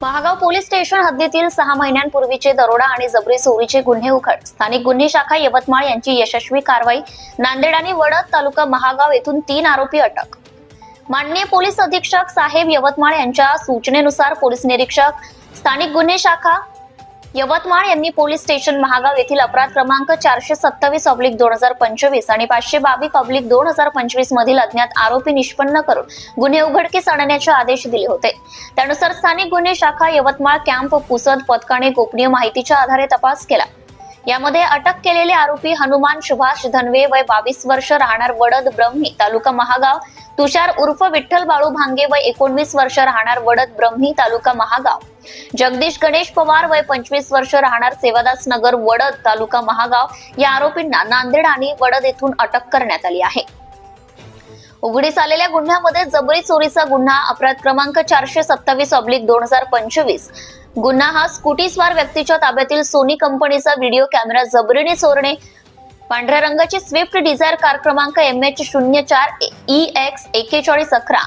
Mahagaon police station हद्दीतील सहा महिन्यांपूर्वीचे दरोडा आणि जबरी चोरीचे गुन्हे उघड स्थानिक गुन्हे शाखा यवतमाळ यांची यशस्वी कारवाई. नांदेड आणि वडद तालुका महागाव येथून तीन आरोपी अटक. माननीय पोलीस अधीक्षक साहेब यवतमाळ यांच्या सूचनेनुसार पोलीस निरीक्षक स्थानिक गुन्हे शाखा यवतमाळ यांनी पोलीस स्टेशन महागाव येथील अपराध क्रमांक चारशे सत्तावीस ऑब्लिक दोन हजार पंचवीस आणि पाचशे बावीस ऑब्लिक दोन हजार पंचवीस मधील अज्ञात आरोपी निष्पन्न करून गुन्हे उघडकीस आणण्याचे आदेश दिले होते. त्यानुसार स्थानिक गुन्हे शाखा यवतमाळ कॅम्प पुसद पथकाने गोपनीय माहितीच्या आधारे तपास केला. यामध्ये अटक केलेले आरोपी हनुमान सुभाष धनवे वय बावीस वर्ष राहणार वडद ब्रह्मी तालुका महागाव तुषार उर्फ विठ्ठल बाळू भांगे वय एकोणवीस वर्ष राहणार वडद ब्रह्मी तालुका महागाव. जगदीश गणेश पवार वय पंचवीस वर्ष राहणार सेवादास नगर वडद तालुका महागाव. या आरोपींना नांदेड आणि वडद येथून अटक करण्यात आली आहे. उघडीस आलेल्या गुन्ह्यामध्ये जबरी चोरीचा गुन्हा अपराध क्रमांक चारशे सत्तावीस ऑब्लिक दोन हजार पंचवीस. गुन्हा हा स्कूटीस्वार व्यक्तीच्या ताब्यातील सोनी कंपनीचा व्हिडिओ कॅमेरा जबरीने चोरणे पांढऱ्या रंगाची स्विफ्ट डिझायर कार क्रमांक एम एच शून्य चार ई एक्स एकेचाळीस अकरा.